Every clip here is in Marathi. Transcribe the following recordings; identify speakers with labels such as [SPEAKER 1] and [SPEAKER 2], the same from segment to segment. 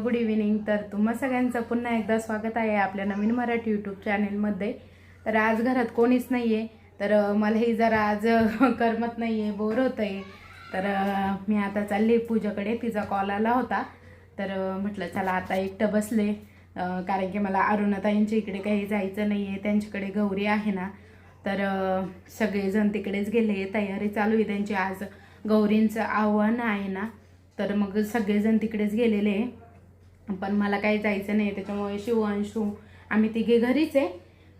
[SPEAKER 1] Good evening. तर तुम्हा सगळ्यांचं पुन्हा एकदा स्वागत आहे आपल्या नवीन मराठी यूट्यूब चॅनेलमध्ये तर आज घरात कोणीच नाही आहे तर मलाही जरा आज करमत नाही आहे बोर होतं आहे तर मी आता चालले पूजाकडे. तिचा कॉल आला होता. तर म्हटलं चला आता एकटं बसले. कारण की मला अरुणाताईंच्या इकडे काही जायचं नाही आहे त्यांच्याकडे गौरी आहे ना. तर सगळेजण तिकडेच गेले. तयारी चालू आहे त्यांची. आज गौरींचं आव्हान आहे ना. तर मग सगळेजण तिकडेच गेलेले. आहे पण मला काही जायचं नाही त्याच्यामुळे शिव अंशू आम्ही तिघे घरीच आहे.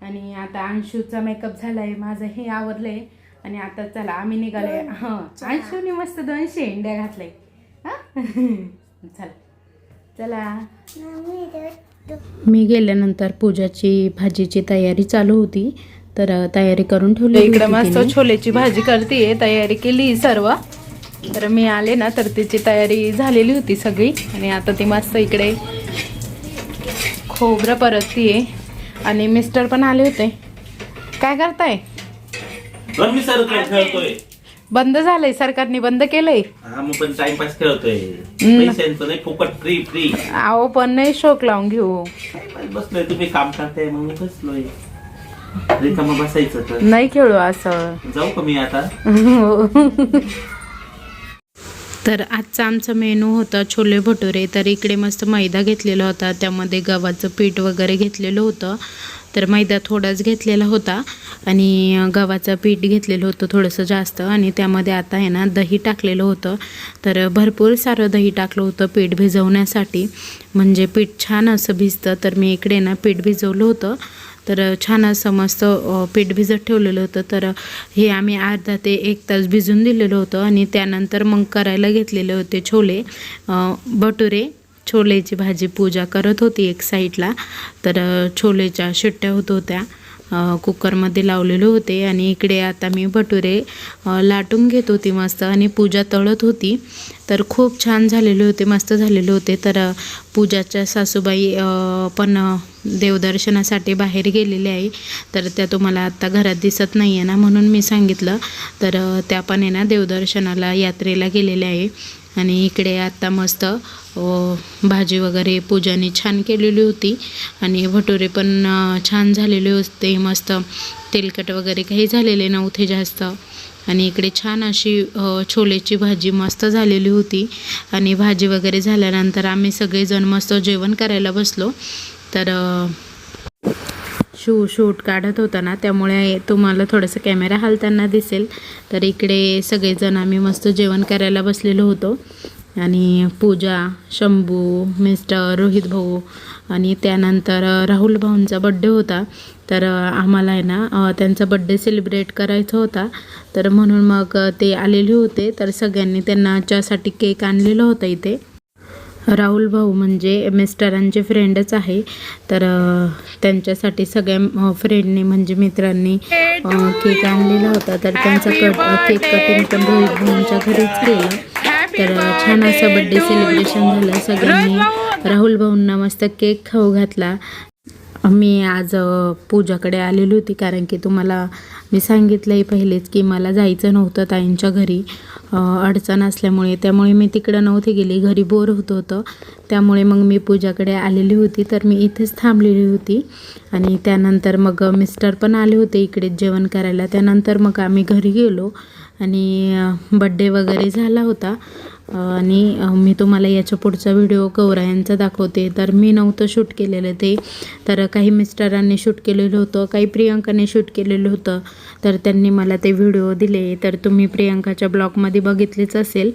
[SPEAKER 1] आणि आता अंशूचा मेकअप झाला आहे माझं हे आवरलं आहे आणि आता चला आम्ही निघाले हां अंशूने मस्त दोन शेंड्या घातले हां? चला. चला. मी गेल्यानंतर पूजाची भाजीची तयारी चालू होती. तर तयारी करून ठेवली इकडे मस्त छोलेची भाजी करते तयारी केली सर्व. तर मी आले ना तर तिची तयारी झालेली होती सगळी. आणि आता ती मस्त इकडे खोबरं परततीये. आणि मिस्टर पण आले होते. काय करताय? बंद झालंय सरकारने बंद केलंय?
[SPEAKER 2] हा पण टाइमपास खेळतोय. पैशांचं नाही फुकट फ्री फ्री
[SPEAKER 1] आहो पण नाही शोक लावून घेऊ.
[SPEAKER 2] बसलोय तुम्ही काम करताय बसलोय. रिकामा बसायचं
[SPEAKER 1] नाही खेळू असं.
[SPEAKER 2] जाऊ का मी आता?
[SPEAKER 1] तर आजचा आमचा मेनू होता छोले भटुरे. तर इकडे मस्त मैदा घेतलेला होता. त्यामध्ये गव्हाचं पीठ वगैरे घेतलेलं होतं. तर मैदा थोडाच घेतलेला होता. आणि गव्हाचं पीठ घेतलेलं होतं थोडंसं जास्त. आणि त्यामध्ये आता आहे ना दही टाकलेलं होतं. तर भरपूर सारं दही टाकलं होतं पीठ भिजवण्यासाठी. म्हणजे पीठ छान असं भिजतं. तर मी इकडे ना पीठ भिजवलं होतं. तर छान असं मस्त पीठ भिजत ठेवलेलं होतं. तर हे आम्ही अर्धा ते एक तास भिजून दिलेलं होतं आणि त्यानंतर मग करायला घेतलेले होते छोले. भटुरे छोलेची भाजी पूजा करत होती एक साईडला. तर छोलेच्या शिट्ट्या होत होत्या. कुकरमध्ये लावलेले होते आणि इकडे आता मी भटुरे लाटून घेत होती मस्त आणि पूजा तळत होती. तर खूप छान झालेले होते मस्त झालेले होते. तर पूजाच्या सासूबाई पण देवदर्शनासाठी बाहेर गेलेले आहे. तर त्या तुम्हाला आत्ता घरात दिसत नाही आहे ना म्हणून मी सांगितलं. तर त्या पण आहे ना देवदर्शनाला यात्रेला गेलेल्या आहे. आणि इकडे आत्ता मस्त भाजी वगैरे पूजाने छान केलेली होती. आणि भटुरे पण छान झालेले होते. मस्त तेलकट वगैरे काही झालेले नव्हते जास्त. आणि इकडे छान अशी छोलेची भाजी मस्त झालेली होती. आणि भाजी वगैरे झाल्यानंतर आम्ही सगळेजण मस्त जेवण करायला बसलो. तर शू शूट काढत होता ना त्यामुळे तुम्हाला थोडंसं कॅमेरा हलताना दिसेल. तर इकडे सगळेजण आम्ही मस्त जेवण करायला बसलेलो होतो. आणि पूजा शंभू मिस्टर रोहित भाऊ आणि त्यानंतर राहुल भाऊंचा बड्डे होता. तर आम्हाला आहे ना त्यांचा बड्डे सेलिब्रेट करायचा होता. तर म्हणून मग ते आलेले होते. तर सगळ्यांनी त्यांना च्यासाठी केक आणलेला होता इथे. राहुल भाऊ म्हणजे मिस्टरांचे फ्रेंडच आहे. तर त्यांच्यासाठी सगळ्या फ्रेंडनी म्हणजे मित्रांनी केक आणलेला होता. तर त्यांचा कट केक कटिंग पण रोहित भाऊंच्या घरीच केलं. तर छान असं बड्डे सेलिब्रेशन झालं. सगळ्यांनी राहुल भाऊंना मस्त केक खाऊ घातला. मी आज पूजाकडे आलेली होती कारण की तुम्हाला मी सांगितलं आहे पहिलेच की मला जायचं नव्हतं ताईंच्या घरी. अडचण असल्यामुळे त्यामुळे मी तिकडं नव्हती गेली. घरी बोर होत होतं. त्यामुळे मग मी पूजाकडे आलेली होती तर मी इथेच थांबलेली होती. आणि त्यानंतर मग मिस्टर पण आले होते इकडेच जेवण करायला. त्यानंतर मग आम्ही घरी गेलो आणि बड्डे वगैरे झाला होता. आणि मी तुम्हाला याच्या पुढचा व्हिडिओ गौरायांचा दाखवते. तर मी नव्हतं शूट केलेलं ते. तर काही मिस्टरांनी शूट केलेलं होतं काही प्रियंकाने शूट केलेलं होतं. तर त्यांनी मला ते व्हिडिओ दिले. तर तुम्ही प्रियंकाच्या ब्लॉगमध्ये बघितलेच असेल.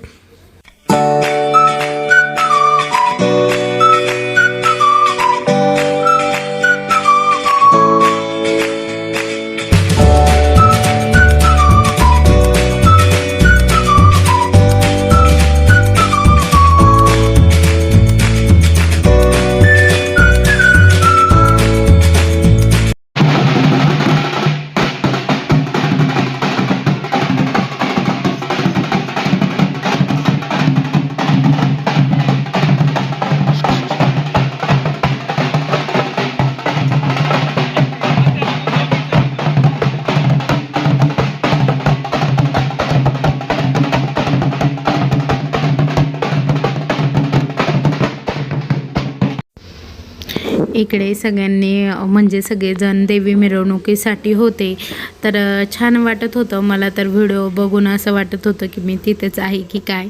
[SPEAKER 1] इकडे सगळ्यांनी म्हणजे सगळेजण देवी मिरवणुकीसाठी होते. तर छान वाटत होतं. मला तर व्हिडिओ बघून असं वाटत होतं की मी तिथेच आहे की काय.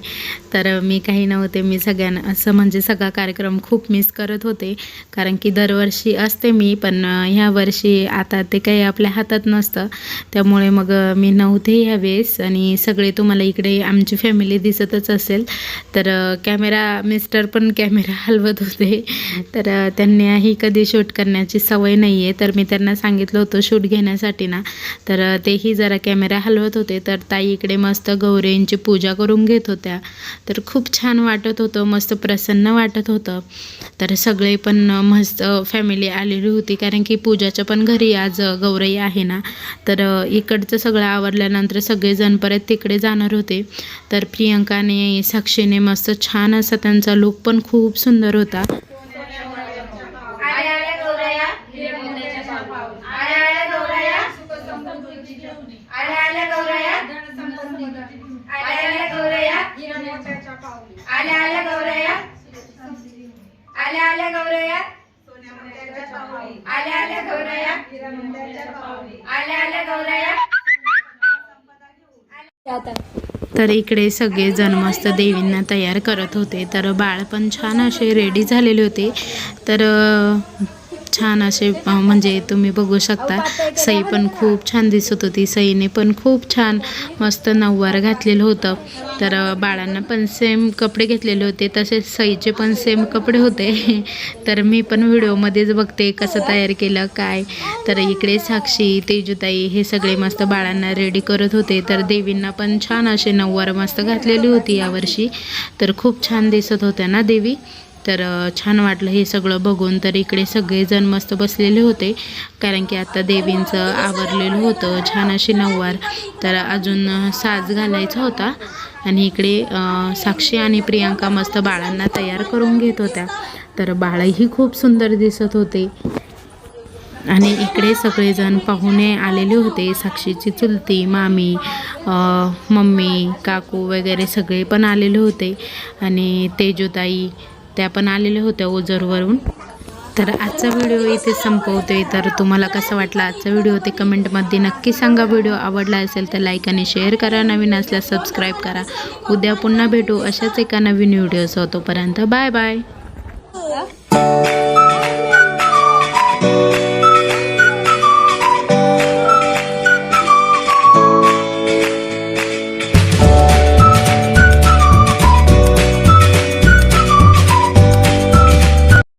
[SPEAKER 1] तर मी काही नव्हते. मी सगळ्यांना असं म्हणजे सगळा कार्यक्रम खूप मिस करत होते. कारण की दरवर्षी असते मी पण ह्या वर्षी आता ते काही आपल्या हातात नसतं. त्यामुळे मग मी नव्हते ह्यावेळेस आणि सगळे तुम्हाला इकडे आमची फॅमिली दिसतच असेल. तर कॅमेरा मिस्टर पण कॅमेरा हलवत होते. तर अ, त्यांनी कधी शूट करण्याची सवय नाही आहे तर मी त्यांना सांगितलं होतं शूट घेण्यासाठी ना. तर तेही जरा कॅमेरा हलवत होते तर ताई इकडे मस्त गौरींची पूजा करून घेत होत्या. तर खूप छान वाटत होतं मस्त प्रसन्न वाटत होतं. तर सगळे पण मस्त फॅमिली आलेली होती कारण की पूजाच्या पण घरी आज गौरई आहे ना. तर इकडचं सगळं आवरल्यानंतर सगळेजण परत तिकडे जाणार होते. तर प्रियंकाने साक्षीने मस्त छान असा त्यांचा लुक पण खूप सुंदर होता
[SPEAKER 3] आल्या आल्या गौराया आल्या आल्या गौराया आल्या आल्या गौराया आल्या आल्या गौराया आल्या आल्या गौराया आल्या आल्या गौराया? आल्या आल्या गौराया? आल्या आल्या गौराया?
[SPEAKER 1] तर इकडे सगळेजण मस्त देवींना तयार करत होते तर बाळ पण छान असे रेडी झालेले होते. तर छान असे म्हणजे तुम्ही बघू शकता. सई पण खूप छान दिसत होती. सईने पण खूप छान मस्त नऊवार घातलेलं होतं. तर बाळांना पण सेम कपडे घेतलेले होते. तसेच सईचे पण सेम कपडे होते. तर मी पण व्हिडिओमध्येच बघते कसं तयार केलं काय. तर इकडे साक्षी तेजुताई हे सगळे मस्त बाळांना रेडी करत होते. तर देवींना पण छान असे नऊवार मस्त घातलेली होती यावर्षी तर खूप छान दिसत होत्या ना देवी? तर छान वाटलं हे सगळं बघून. तर इकडे सगळेजण मस्त बसलेले होते. कारण की आता देवींचं आवरलेलं होतं छान अशी नऊवार. तर अजून साज घालायचा होता. आणि इकडे साक्षी आणि प्रियांका मस्त बाळांना तयार करून घेत होत्या. तर बाळही खूप सुंदर दिसत होते. आणि इकडे सगळेजण पाहुणे आलेले होते. साक्षीची चुलती मामी मम्मी काकू वगैरे सगळे पण आलेले होते. आणि तेजोताई त्या पण आलेल्या होत्या ओझरवरून. तर आजचा व्हिडिओ इथे संपवते तर तुम्हाला कसं वाटला आजचा व्हिडिओ ते कमेंटमध्ये नक्की सांगा. व्हिडिओ आवडला असेल तर लाईक आणि शेअर करा. नवीन असल्यास सबस्क्राईब करा. उद्या पुन्हा भेटू अशाच एका नवीन व्हिडिओसह तोपर्यंत बाय बाय